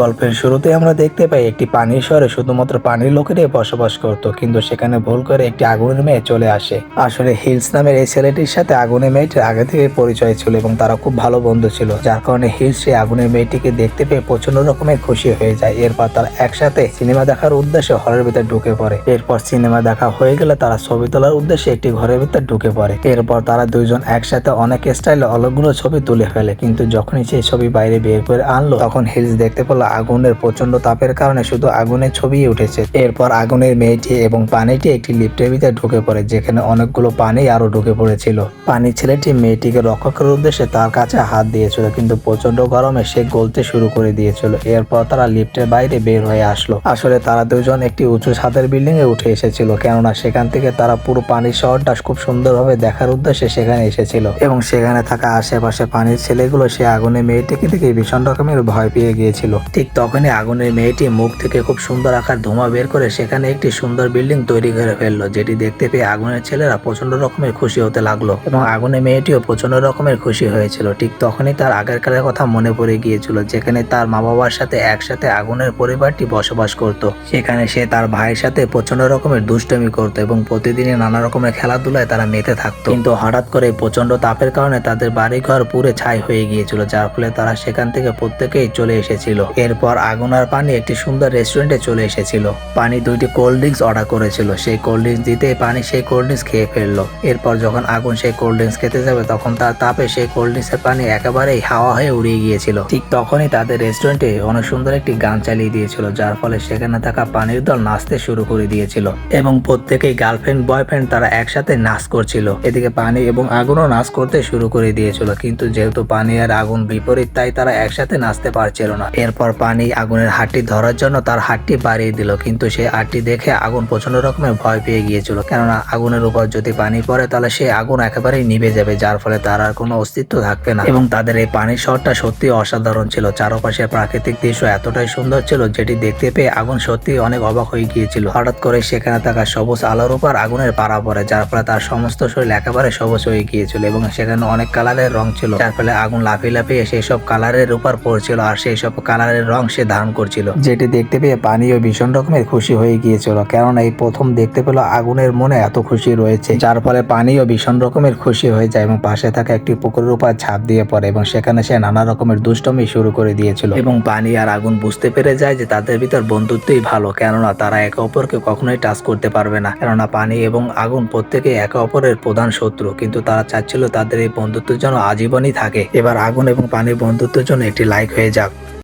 গল্পের শুরুতে আমরা দেখতে পাই একটি পানির শহরে শুধুমাত্র পানির লোকেরাই বসবাস করত, কিন্তু সেখানে ভুল করে একটি আগুনের মেয়ে চলে আসে। আসলে হিলস নামের এই ছেলেটির সাথে আগুনের মেয়েটির আগে থেকে পরিচয় ছিল এবং তারা খুব ভালো বন্ধু ছিল, যার কারণে হিলস সেই আগুনের মেয়েটিকে দেখতে পেয়ে প্রচণ্ড রকমের খুশি হয়ে যায়। এরপর তারা একসাথে সিনেমা দেখার উদ্দেশ্যে হলের ভিতরে ঢুকে পড়ে। এরপর সিনেমা দেখা হয়ে গেলে তারা ছবি তোলার উদ্দেশ্যে একটি ঘরের ভিতরে ঢুকে পড়ে। এরপর তারা দুইজন একসাথে অনেক স্টাইলে অনেকগুলো ছবি তুলে ফেলে, কিন্তু যখনই সেই ছবি বাইরে বের করে আনলো, তখন হিলস দেখতে পেল আগুনের প্রচণ্ড তাপের কারণে শুধু আগুনের ছবি উঠেছে। এরপর আগুনের মেয়েটি এবং পানিটি একটি লিফটের ভিতরে ঢুকে পড়ে, যেখানে অনেকগুলো পানি আরও ঢুকে পড়েছিল। পানি ছেলেটি মেয়েটিকে রক্ষা করার উদ্দেশ্যে তার কাছে হাত দিয়েছিল, কিন্তু প্রচণ্ড গরমে সে গলতে শুরু করে দিয়েছিল। এরপর তারা লিফটের বাইরে বের হয়ে আসলো। আসলে তারা দুজন একটি উঁচু ছাদের বিল্ডিং এ উঠে এসেছিল, কেননা সেখান থেকে তারা পুরো পানির শহরটা খুব সুন্দরভাবে দেখার উদ্দেশ্যে সেখানে এসেছিল। এবং সেখানে থাকা আশেপাশে পানির ছেলেগুলো সে আগুনের মেয়েটিকে দেখে ভীষণ রকমের ভয় পেয়ে গিয়েছিল। ঠিক তখনই আগুনের মেয়েটি মুখ থেকে খুব সুন্দর আকার ধোঁয়া বের করে সেখানে একটি সুন্দর বিল্ডিং তৈরি করে ফেলল, যেটি দেখতে পেয়ে আগুনের ছেলেরা প্রচণ্ড রকমের খুশি হতে লাগল এবং আগুনের মেয়েটিও প্রচণ্ড রকমের খুশি হয়েছিল। ঠিক তখনই তার আগের কালের কথা মনে পড়ে গিয়েছিল, যেখানে তার মা বাবার সাথে একসাথে আগুনের পরিবারটি বসবাস করত। সেখানে সে তার ভাইয়ের সাথে প্রচণ্ড রকমের দুষ্টমি করতো এবং প্রতিদিনই নানা রকমের খেলাধুলায় তারা মেতে থাকতো। কিন্তু হঠাৎ করে প্রচণ্ড তাপের কারণে তাদের বাড়িঘর পুরে ছাই হয়ে গিয়েছিল, যার ফলে তারা সেখান থেকে প্রত্যেকেই চলে এসেছিল। এরপর আগুন আর পানি একটি সুন্দর রেস্টুরেন্টে চলে এসেছিল। পানি দুইটি কোল্ড ড্রিঙ্কস অর্ডার করেছিল। সেই কোল্ড ড্রিঙ্কস দিতে পানি সেই কোল্ড ড্রিঙ্কস খেয়ে ফেলল। এরপর যখন আগুন সেই কোল্ড ড্রিঙ্কস খেতে যাবে, তখন তার তাপে সেই কোল্ড ড্রিঙ্কসের পানি একেবারেই হাওয়া হয়ে উড়িয়ে গিয়েছিল। ঠিক তখনই তাদের রেস্টুরেন্টে অনেক সুন্দর একটি গান চালিয়ে দিয়েছিল, যার ফলে সেখানে থাকা পানির দল নাচতে শুরু করে দিয়েছিল এবং প্রত্যেকেই গার্লফ্রেন্ড বয়ফ্রেন্ড তারা একসাথে নাচ করছিল। এদিকে পানি এবং আগুনও নাচ করতে শুরু করে দিয়েছিল, কিন্তু যেহেতু পানি আর আগুন বিপরীত, তাই তারা একসাথে নাচতে পারছিল না। এরপর পানি আগুনের হাতটি ধরার জন্য তার হাতটি বাড়িয়ে দিল। কিন্তু সেই হাতটি দেখে আগুন প্রচণ্ড রকমের ভয় পেয়ে গিয়েছিল। কেননা আগুনের উপর যদি পানি পড়ে, তাহলে সেই আগুন একেবারেই নিভে যাবে, যার ফলে তার আর কোনো অস্তিত্ব থাকবে না। এবং তাদের এই পানির শহরটা সত্যি অসাধারণ ছিল। চারপাশে প্রাকৃতিক দৃশ্য এতটাই সুন্দর ছিল যেটি দেখতে পেয়ে আগুন সত্যি অনেক অবাক হয়ে গিয়েছিল। হঠাৎ করে সেখানে থাকা সবুজ আলোর উপর আগুনের পাড়া পড়ে, যার ফলে তার সমস্ত শরীর একেবারে সবুজ হয়ে গিয়েছিল এবং সেখানে অনেক কালারের রং ছিল, যার ফলে আগুন লাফিয়ে লাফিয়ে সেই সব কালারের উপর পড়ছিল আর সেই সব কালারের রং সে ধারণ করছিল। যেটি দেখতে পেয়ে পানিও ভীষণ রকমের খুশি হয়ে গিয়েছিল কেননা এই প্রথম দেখতে পেল আগুনের মনে এত খুশি রয়েছে। যার ফলে পানিও ভীষণ রকমের খুশি হয়ে যায় এবং পাশে থাকা একটি পুকুরের উপর ঝাঁপ দিয়ে পড়ে এবং সেখানে সে নানা রকমের দুষ্টমি শুরু করে দিয়েছিল। এবং পানি আর আগুন বুঝতে পেরে যায় যে তাদের ভিতর বন্ধুত্বই ভালো কেননা তারা একে অপরকে কখনোই টাচ করতে পারবে না। কেননা পানি এবং আগুন প্রত্যেকে একে অপরের প্রধান শত্রু কিন্তু তারা চাচ্ছিল তাদের এই বন্ধুত্বের জন্য আজীবনই থাকে। এবার আগুন এবং পানির বন্ধুত্বের জন্য একটি লাইক হয়ে যাক।